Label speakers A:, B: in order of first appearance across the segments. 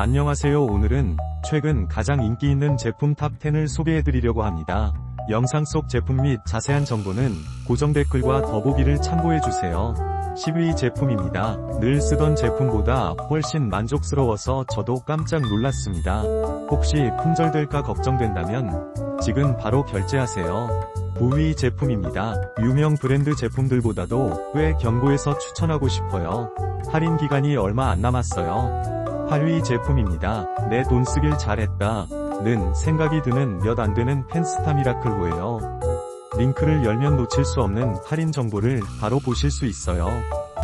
A: 안녕하세요 오늘은 최근 가장 인기 있는 제품 탑10을 소개해드리려고 합니다. 영상 속 제품 및 자세한 정보는 고정 댓글과 더보기를 참고해주세요. 10위 제품입니다. 늘 쓰던 제품보다 훨씬 만족스러워서 저도 깜짝 놀랐습니다. 혹시 품절될까 걱정된다면 지금 바로 결제하세요. 9위 제품입니다. 유명 브랜드 제품들보다도 꽤 견고해서 추천하고 싶어요. 할인 기간이 얼마 안 남았어요. 8위 제품입니다. 내 돈 쓰길 잘했다. 는 생각이 드는 몇 안 되는 펜스타 미라클로예요. 링크를 열면 놓칠 수 없는 할인 정보를 바로 보실 수 있어요.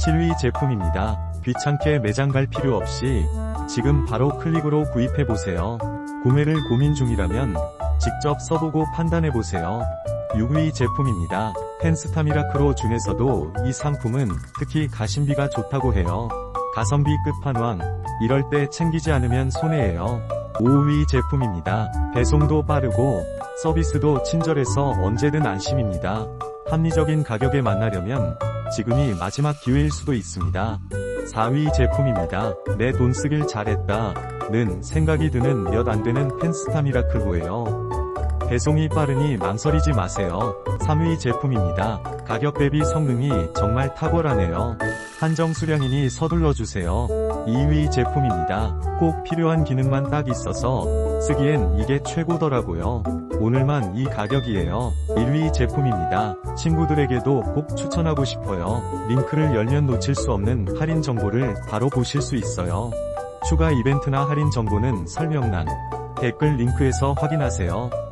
A: 7위 제품입니다. 귀찮게 매장 갈 필요 없이 지금 바로 클릭으로 구입해보세요. 구매를 고민 중이라면 직접 써보고 판단해보세요. 6위 제품입니다. 펜스타 미라크로 중에서도 이 상품은 특히 가심비가 좋다고 해요. 가성비 끝판왕. 이럴 때 챙기지 않으면 손해예요. 5위 제품입니다. 배송도 빠르고 서비스도 친절해서 언제든 안심입니다. 합리적인 가격에 만나려면 지금이 마지막 기회일 수도 있습니다. 4위 제품입니다. 내 돈 쓰길 잘했다. 는 생각이 드는 몇 안 되는 펜스타 미라클로예요. 배송이 빠르니 망설이지 마세요. 3위 제품입니다. 가격 대비 성능이 정말 탁월하네요. 한정 수량이니 서둘러 주세요. 2위 제품입니다. 꼭 필요한 기능만 딱 있어서 쓰기엔 이게 최고더라고요. 오늘만 이 가격이에요. 1위 제품입니다. 친구들에게도 꼭 추천하고 싶어요. 링크를 열면 놓칠 수 없는 할인 정보를 바로 보실 수 있어요. 추가 이벤트나 할인 정보는 설명란, 댓글 링크에서 확인하세요.